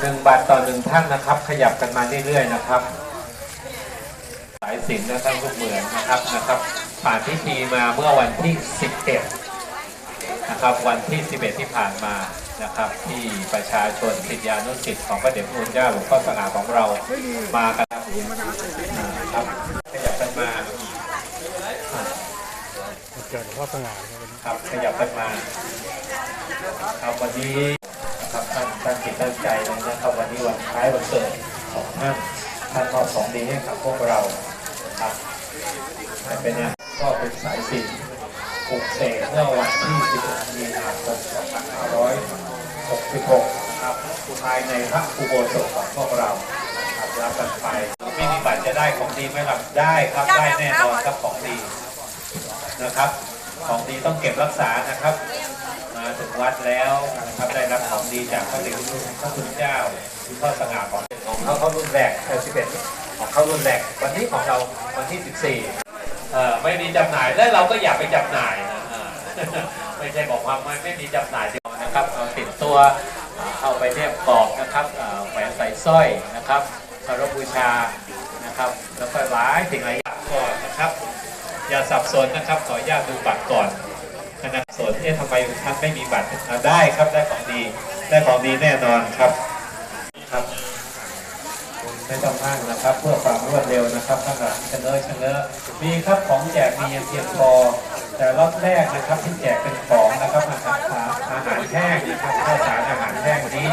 หนึ่งบาทต่อหนึ่งท่านนะครับ ขยับกันมาเรื่อยๆนะครับสายสิญจนะท่านลูกเหมือนนะครับนะครับ ผ่านพิธีมาเมื่อวันที่ 11 นะครับวันที่ 11 ที่ผ่านมานะครับ ที่ประชาชนศิษยานุศิษย์ของพระเดชพระคุณเจ้าหลวงพ่อสง่าของเรามากันนะครับขยับกันมาเกิดหลวงพ่อสง่ารับวันนี้ครับขยับกันมาครับวันนี้ นะครับท่านท่านจิตตั้งใจเลยนะครับวันนี้วันคล้ายวันเกิดของท่านท่านมอบของดีให้กับพวกเราครับแต่เป็นเนี่ยก็เป็นสายสิญจนปลุกเสกเมื่อวันที่16มีนาคม2566ครับภายในพระอุโบสถของพวกเราครับรับกันไปมินิบัตรจะได้ของดีไหมครับได้ครับได้แน่นอนครับของดีนะครับ ของดีต้องเก็บรักษานะครับ มาถึงวัดแล้วนะครับได้รับของดีจากพระเดชพระคุณเจ้าคุณพ่อสง่าของของเขาเขารุ่นแรกเอสิบเอ็ดของเขารุ่นแรกวันนี้ของเราวันที่สิบสี่เออไม่มีจำหน่ายและเราก็อยากไปจำหน่ายนะไม่ใช่บอกว่าไม่ไม่มีจำหน่ายเดียวนะครับเอาติดตัวเข้าไปเรียบกรอบนะครับแหวนใส่สร้อยนะครับคารบูชานะครับแล้วก็หลายสิ่งหลายอย่างก่อนนะครับ อย่าสับสนนะครับขออนุญาตดูบัตรก่อน ครับสนเอ๊ะทำไมท่านไม่มีบัตรได้ครับได้ของดีได้ของดีแน่นอนครับครับไม่ต้องห้างนะครับ เพื่อความรวดเร็วนะครับข้างหลังเชนเลอร์เชนเลอร์มีครับของแจกมียังเพียงพอแต่รอบแรกนะครับที่แจกเป็นของนะครับอาหารอาหารแห้งนะครับข้าวสารอาหารแห้งนี้